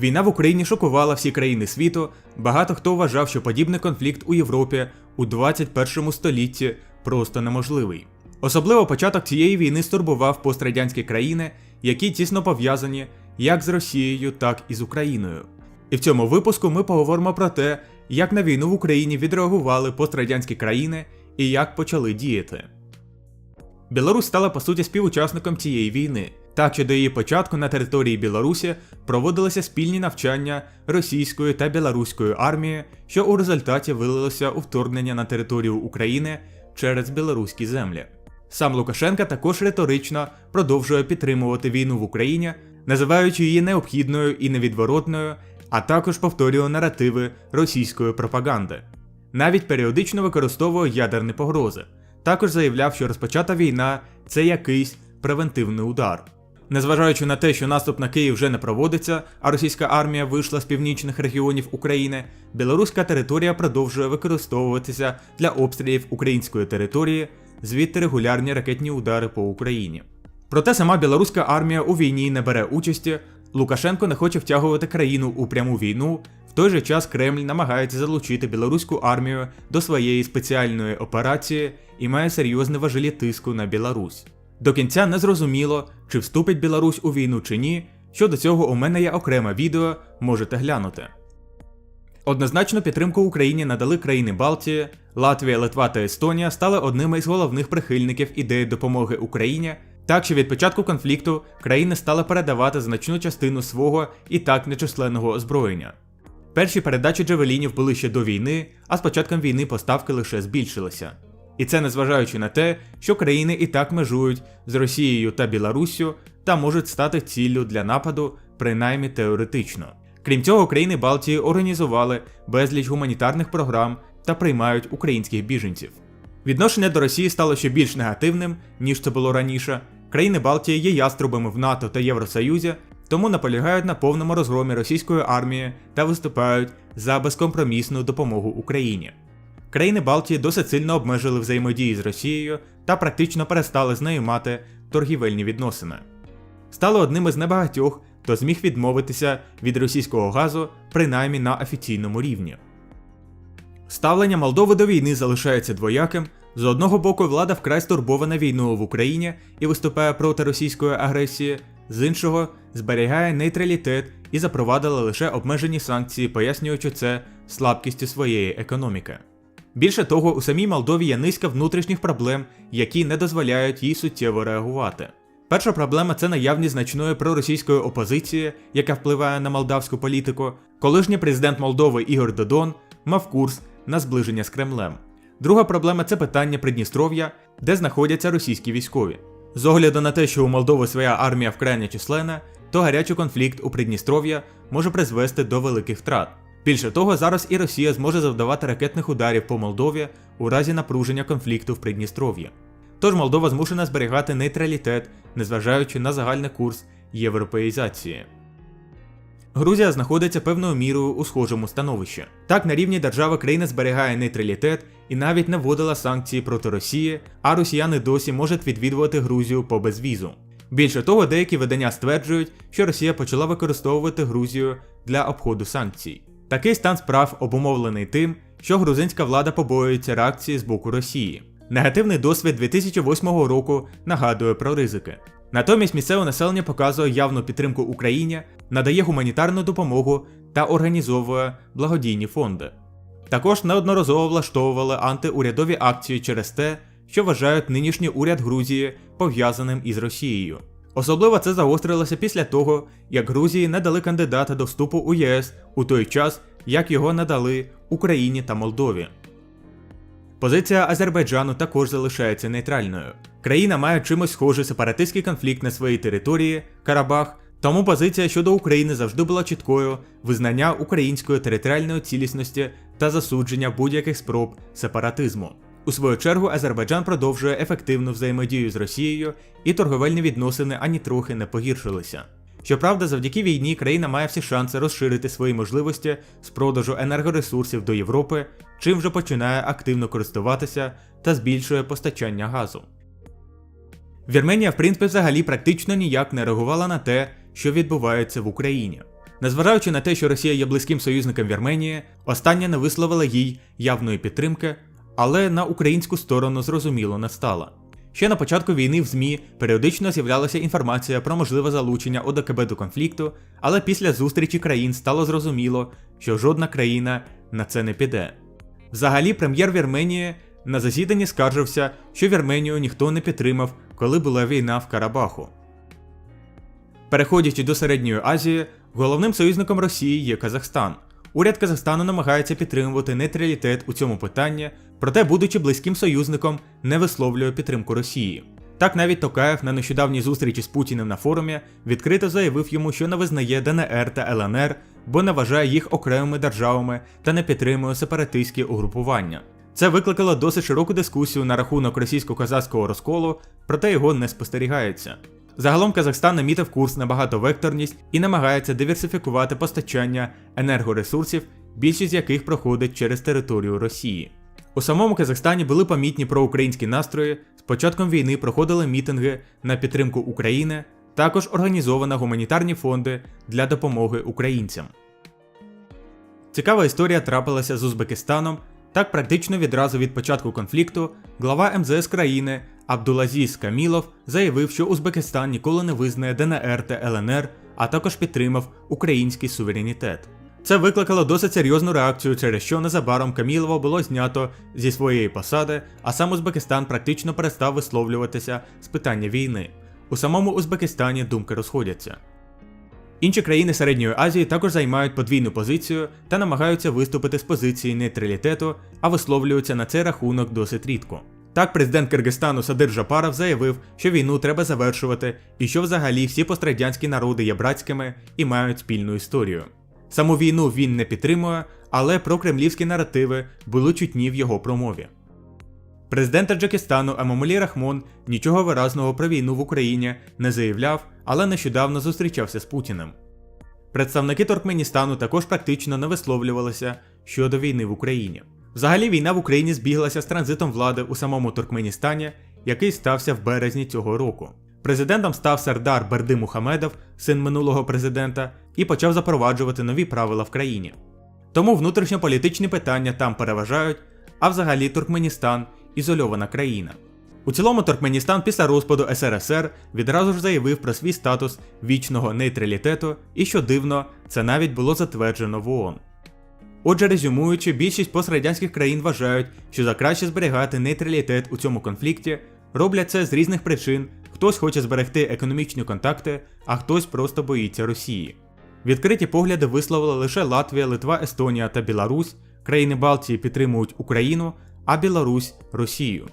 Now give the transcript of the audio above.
Війна в Україні шокувала всі країни світу. Багато хто вважав, що подібний конфлікт у Європі у 21 столітті просто неможливий. Особливо початок цієї війни стурбував пострадянські країни, які тісно пов'язані як з Росією, так і з Україною. І в цьому випуску ми поговоримо про те, як на війну в Україні відреагували пострадянські країни і як почали діяти. Білорусь стала по суті співучасником цієї війни. Так що до її початку на території Білорусі проводилися спільні навчання російської та білоруської армії, що у результаті вилилося у вторгнення на територію України через білоруські землі. Сам Лукашенка також риторично продовжує підтримувати війну в Україні, називаючи її необхідною і невідворотною, а також повторює наративи російської пропаганди. Навіть періодично використовує ядерні погрози. Також заявляв, що розпочата війна це якийсь превентивний удар. Незважаючи на те, що наступ на Київ вже не проводиться, а російська армія вийшла з північних регіонів України, білоруська територія продовжує використовуватися для обстрілів української території, звідти регулярні ракетні удари по Україні. Проте сама білоруська армія у війні не бере участі. Лукашенко не хоче втягувати країну у пряму війну. В той же час Кремль намагається залучити білоруську армію до своєї спеціальної операції і має серйозні важелі тиску на Білорусь. До кінця не зрозуміло, чи вступить Білорусь у війну чи ні. Щодо цього у мене є окреме відео, можете глянути. Однозначно підтримку Україні надали країни Балтії, Латвія, Литва та Естонія стали одними із головних прихильників ідеї допомоги Україні, так що від початку конфлікту країни стали передавати значну частину свого і так нечисленного озброєння. Перші передачі джавелінів були ще до війни, а з початком війни поставки лише збільшилися. І це незважаючи на те, що країни і так межують з Росією та Білоруссю та можуть стати ціллю для нападу, принаймні теоретично. Крім цього, країни Балтії організували безліч гуманітарних програм та приймають українських біженців. Відношення до Росії стало ще більш негативним, ніж це було раніше. Країни Балтії є яструбами в НАТО та Євросоюзі, тому наполягають на повному розгромі російської армії та виступають за безкомпромісну допомогу Україні. Країни Балтії досить сильно обмежили взаємодії з Росією та практично перестали з нею мати торгівельні відносини. Стало одним із небагатьох, хто зміг відмовитися від російського газу принаймні на офіційному рівні. Ставлення Молдови до війни залишається двояким. З одного боку, влада вкрай стурбована війною в Україні і виступає проти російської агресії, з іншого зберігає нейтралітет і запровадила лише обмежені санкції, пояснюючи це слабкістю своєї економіки. Більше того, у самій Молдові є низка внутрішніх проблем, які не дозволяють їй суттєво реагувати. Перша проблема це наявність значної проросійської опозиції, яка впливає на молдавську політику. Колишній президент Молдови Ігор Додон мав курс на зближення з Кремлем. Друга проблема це питання Придністров'я, де знаходяться російські військові. З огляду на те, що у Молдови своя армія вкрай нечисленна, то гарячий конфлікт у Придністров'я може призвести до великих втрат. Більше того, зараз і Росія зможе завдавати ракетних ударів по Молдові у разі напруження конфлікту в Придністров'ї. Тож Молдова змушена зберігати нейтралітет, незважаючи на загальний курс європеїзації. Грузія знаходиться певною мірою у схожому становищі. Так, на рівні держави країна зберігає нейтралітет і навіть не вводила санкції проти Росії, а росіяни досі можуть відвідувати Грузію по безвізу. Більше того, деякі видання стверджують, що Росія почала використовувати Грузію для обходу санкцій. Такий стан справ обумовлений тим, що грузинська влада побоюється реакції з боку Росії. Негативний досвід 2008 року нагадує про ризики. Натомість місцеве населення показує явну підтримку Україні, надає гуманітарну допомогу та організовує благодійні фонди. Також неодноразово влаштовували антиурядові акції через те, що вважають нинішній уряд Грузії пов'язаним із Росією. Особливо це загострилося після того, як Грузії не дали кандидата до вступу у ЄС у той час, як його надали Україні та Молдові. Позиція Азербайджану також залишається нейтральною. Країна має чимось схожий сепаратистський конфлікт на своїй території Карабах, тому позиція щодо України завжди була чіткою визнання української територіальної цілісності та засудження будь-яких спроб сепаратизму. У свою чергу Азербайджан продовжує ефективну взаємодію з Росією, і торговельні відносини ані трохи не погіршилися. Щоправда, завдяки війні країна має всі шанси розширити свої можливості з продажу енергоресурсів до Європи, чим вже починає активно користуватися та збільшує постачання газу. Вірменія, в принципі, взагалі практично ніяк не реагувала на те, що відбувається в Україні. Незважаючи на те, що Росія є близьким союзником Вірменії, остання не висловила їй явної підтримки, але на українську сторону зрозуміло не стала. Ще на початку війни в ЗМІ періодично з'являлася інформація про можливе залучення ОДКБ до конфлікту, але після зустрічі країн стало зрозуміло, що жодна країна на це не піде. Взагалі, прем'єр Вірменії на засіданні скаржився, що Вірменію ніхто не підтримав, коли була війна в Карабаху. Переходячи до Середньої Азії, головним союзником Росії є Казахстан. Уряд Казахстану намагається підтримувати нейтралітет у цьому питанні, проте, будучи близьким союзником, не висловлює підтримку Росії. Так навіть Токаєв на нещодавній зустрічі з Путіним на форумі відкрито заявив йому, що не визнає ДНР та ЛНР, бо не вважає їх окремими державами та не підтримує сепаратистські угрупування. Це викликало досить широку дискусію на рахунок російсько-казахського розколу, проте його не спостерігається. Загалом Казахстан намітив курс на багатовекторність і намагається диверсифікувати постачання енергоресурсів, більшість з яких проходить через територію Росії. У самому Казахстані були помітні проукраїнські настрої. З початком війни проходили мітинги на підтримку України, також організовано гуманітарні фонди для допомоги українцям. Цікава історія трапилася з Узбекистаном. Так, практично відразу від початку конфлікту глава МЗС країни Абдулазіз Камілов заявив, що Узбекистан ніколи не визнає ДНР та ЛНР, а також підтримав український суверенітет. Це викликало досить серйозну реакцію, через що незабаром Камілова було знято зі своєї посади, а сам Узбекистан практично перестав висловлюватися з питання війни. У самому Узбекистані думки розходяться. Інші країни Середньої Азії також займають подвійну позицію та намагаються виступити з позиції нейтралітету, а висловлюються на цей рахунок досить рідко. Так, президент Киргизстану Садир Жапаров заявив, що війну треба завершувати і що взагалі всі пострадянські народи є братськими і мають спільну історію. Саму війну він не підтримує, але прокремлівські наративи були чутні в його промові. Президент Таджикистану Емомалі Рахмон нічого виразного про війну в Україні не заявляв, але нещодавно зустрічався з Путіним. Представники Туркменістану також практично не висловлювалися щодо війни в Україні. Взагалі, війна в Україні збіглася з транзитом влади у самому Туркменістані, який стався в березні цього року. Президентом став Сардар Берди Мухамедов, син минулого президента, і почав запроваджувати нові правила в країні. Тому внутрішньополітичні питання там переважають, а взагалі Туркменістан ізольована країна. У цілому Туркменістан після розпаду СРСР відразу ж заявив про свій статус вічного нейтралітету, і що дивно, це навіть було затверджено в ООН. Отже, резюмуючи, більшість пострадянських країн вважають, що за краще зберігати нейтралітет у цьому конфлікті, роблять це з різних причин. Хтось хоче зберегти економічні контакти, а хтось просто боїться Росії. Відкриті погляди висловили лише Латвія, Литва, Естонія та Білорусь. Країни Балтії підтримують Україну, а Білорусь Росію.